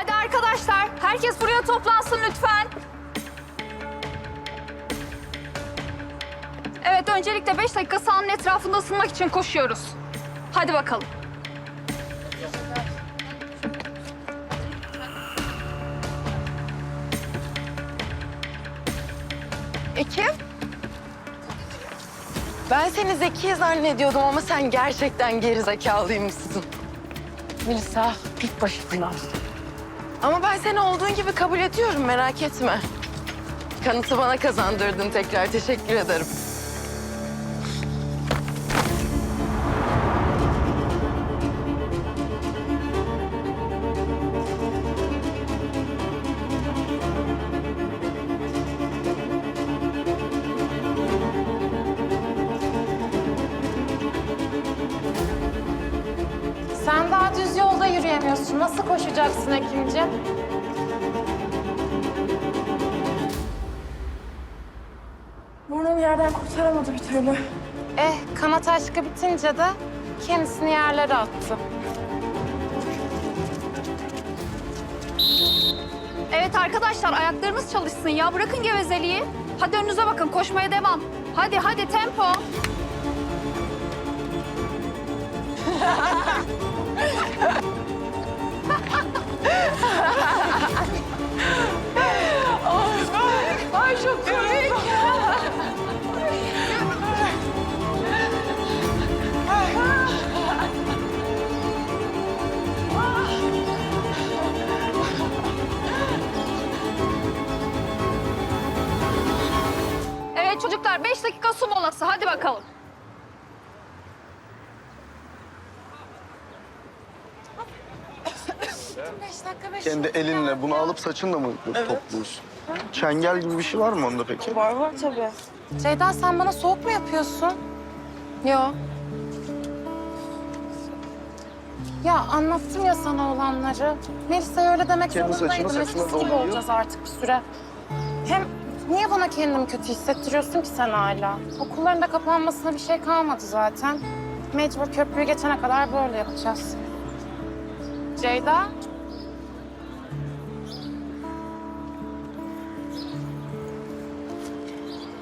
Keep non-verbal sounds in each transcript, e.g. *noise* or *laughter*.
Hadi arkadaşlar, herkes buraya toplansın lütfen. Evet, öncelikle beş dakika sahanın etrafında ısınmak için koşuyoruz. Hadi bakalım. Ekim? Ben seni zeki zannediyordum ama sen gerçekten geri zekalıymışsın. Melisa, git başımdan. Ama ben seni olduğun gibi kabul ediyorum, merak etme. Kanıtı bana kazandırdın tekrar, teşekkür ederim. Yürüyemiyorsun. Nasıl koşacaksın Ekimciğim? Burnum yerden kurtaramadı bir türlü. Eh, kanat aşkı bitince de kendisini yerlere attı. Evet arkadaşlar, ayaklarınız çalışsın ya. Bırakın gevezeliği. Hadi önünüze bakın, koşmaya devam. Hadi, hadi tempo. *laughs* dakika su molası. Hadi bakalım. Beş dakika beş Kendi elinle bunu alıp saçınla mı topluyorsun? Çengel gibi bir şey var mı onda peki? Var var tabii. Ceyda sen bana soğuk mu yapıyorsun? Yo, Ya anlattım ya sana olanları. Melisa'ya öyle demek Kendi saçını zorundaydım. saçına Eskisi gibi olacağız artık bir süre. Hem niye bana kendimi kötü hissettiriyorsun ki sen hala? Okulların da kapanmasına bir şey kalmadı zaten. Mecbur köprüyü geçene kadar böyle yapacağız. Ceyda,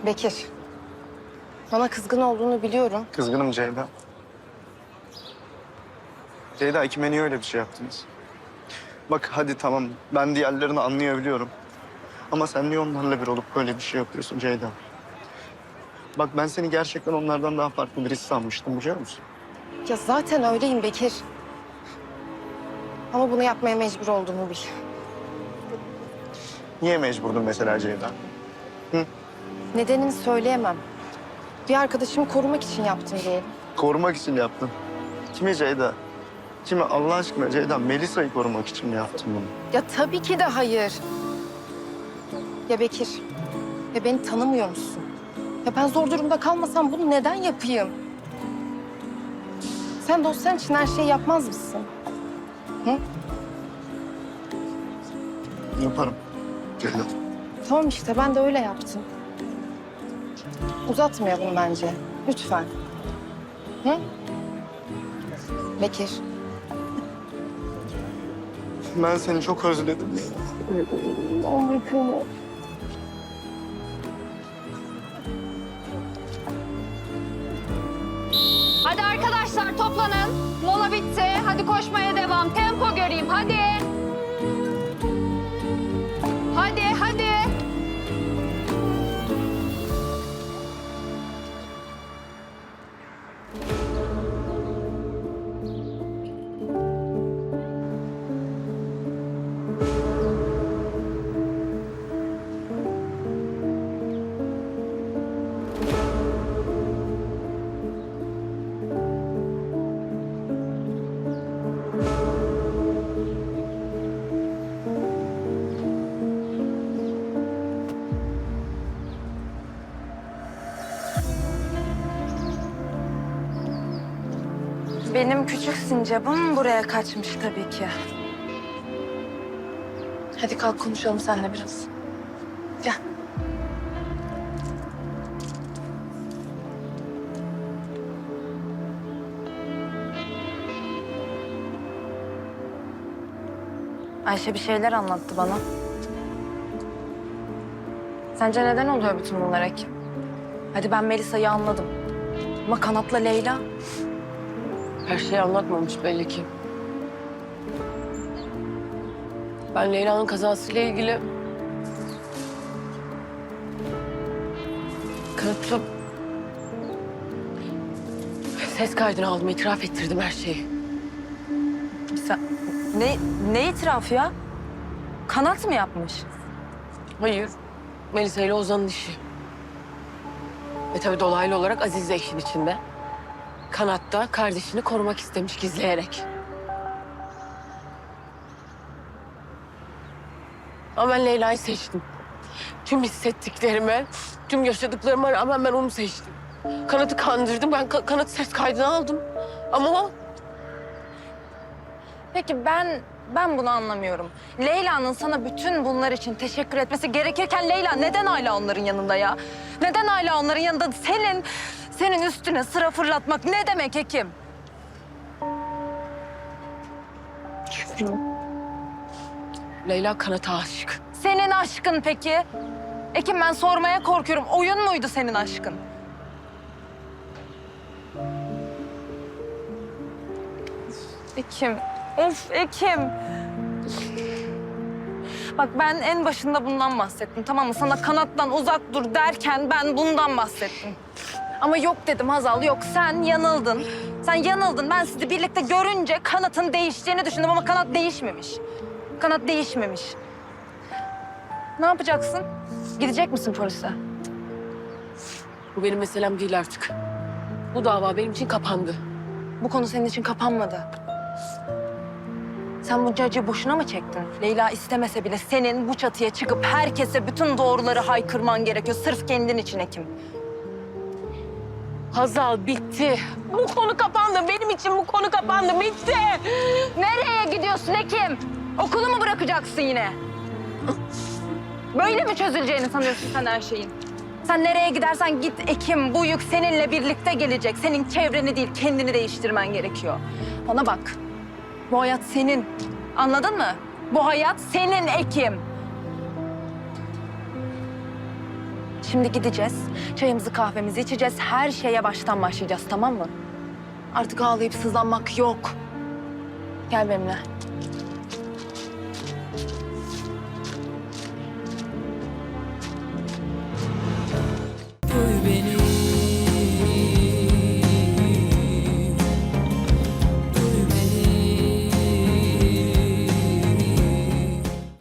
Bekir. Bana kızgın olduğunu biliyorum. Kızgınım Ceyda. Ceyda kime niye öyle bir şey yaptınız? Bak hadi tamam ben diğerlerini anlayabiliyorum. Ama sen niye onlarla bir olup böyle bir şey yapıyorsun Ceyda? Bak ben seni gerçekten onlardan daha farklı birisi sanmıştım biliyor musun? Ya zaten öyleyim Bekir. Ama bunu yapmaya mecbur olduğumu bil. Niye mecburdun mesela Ceyda? Nedenini söyleyemem. Bir arkadaşımı korumak için yaptım diyelim. Korumak için yaptın. Kimi Ceyda? Kimi Allah aşkına Ceyda Melisa'yı korumak için mi yaptın bunu? Ya tabii ki de hayır. Ya Bekir, ya beni tanımıyor musun? Ya ben zor durumda kalmasam bunu neden yapayım? Sen dosyan için her şeyi yapmaz mısın? Yaparım. Ceyda. Tamam işte ben de öyle yaptım. Uzatmayalım bence. Lütfen. Hı? Bekir. Ben seni çok özledim. Hadi arkadaşlar toplanın. Mola bitti. Hadi koşmaya devam. Tempo göreyim. Hadi, Benim küçük sincapım buraya kaçmış tabii ki. Hadi kalk konuşalım seninle biraz. Gel. Ayşe bir şeyler anlattı bana. Sence neden oluyor bütün bunlar Ekim? Hadi ben Melisa'yı anladım. Ama Kanat'la Leyla Her şeyi anlatmamış belli ki. Ben Leyla'nın kazasıyla ilgili... Kanıtlı... Ses kaydını aldım, itiraf ettirdim her şeyi. Sen ne ne itirafı ya? Kanat mı yapmış? Hayır, Melisa ile Ozan'ın işi. Ve tabii dolaylı olarak Aziz de işin içinde. Kanat da kardeşini korumak istemiş gizleyerek. Ama ben Leyla'yı seçtim. Tüm hissettiklerime, tüm yaşadıklarıma rağmen ben onu seçtim. Kanat'ı kandırdım, ben ka- Kanat'ı ses kaydını aldım. Ama o Peki ben ben bunu anlamıyorum. Leyla'nın sana bütün bunlar için teşekkür etmesi gerekirken Leyla neden hala onların yanında ya? Neden hala onların yanında? Senin senin üstüne sıra fırlatmak ne demek Ekim? Leyla Kanat'a aşık. Senin aşkın peki? Ekim ben sormaya korkuyorum. Oyun muydu senin aşkın? Ekim. Of Ekim. Bak ben en başında bundan bahsettim tamam mı? Sana kanattan uzak dur derken ben bundan bahsettim. Ama yok dedim Hazal yok sen yanıldın. Sen yanıldın. Ben sizi birlikte görünce kanatın değiştiğini düşündüm ama kanat değişmemiş. Kanat değişmemiş. Ne yapacaksın? Gidecek misin polise? Bu benim meselem değil artık. Bu dava benim için kapandı. Bu konu senin için kapanmadı. Sen bu acıyı boşuna mı çektin? Leyla istemese bile senin bu çatıya çıkıp herkese bütün doğruları haykırman gerekiyor. Sırf kendin için Ekim. Hazal bitti. Bu konu kapandı. Benim için bu konu kapandı. Bitti. Nereye gidiyorsun Ekim? Okulu mu bırakacaksın yine? Böyle mi çözüleceğini sanıyorsun sen her şeyin? Sen nereye gidersen git Ekim. Bu yük seninle birlikte gelecek. Senin çevreni değil, kendini değiştirmen gerekiyor. Bana bak. Bu hayat senin. Anladın mı? Bu hayat senin Ekim. Şimdi gideceğiz. Çayımızı kahvemizi içeceğiz. Her şeye baştan başlayacağız tamam mı? Artık ağlayıp sızlanmak yok. Gel benimle.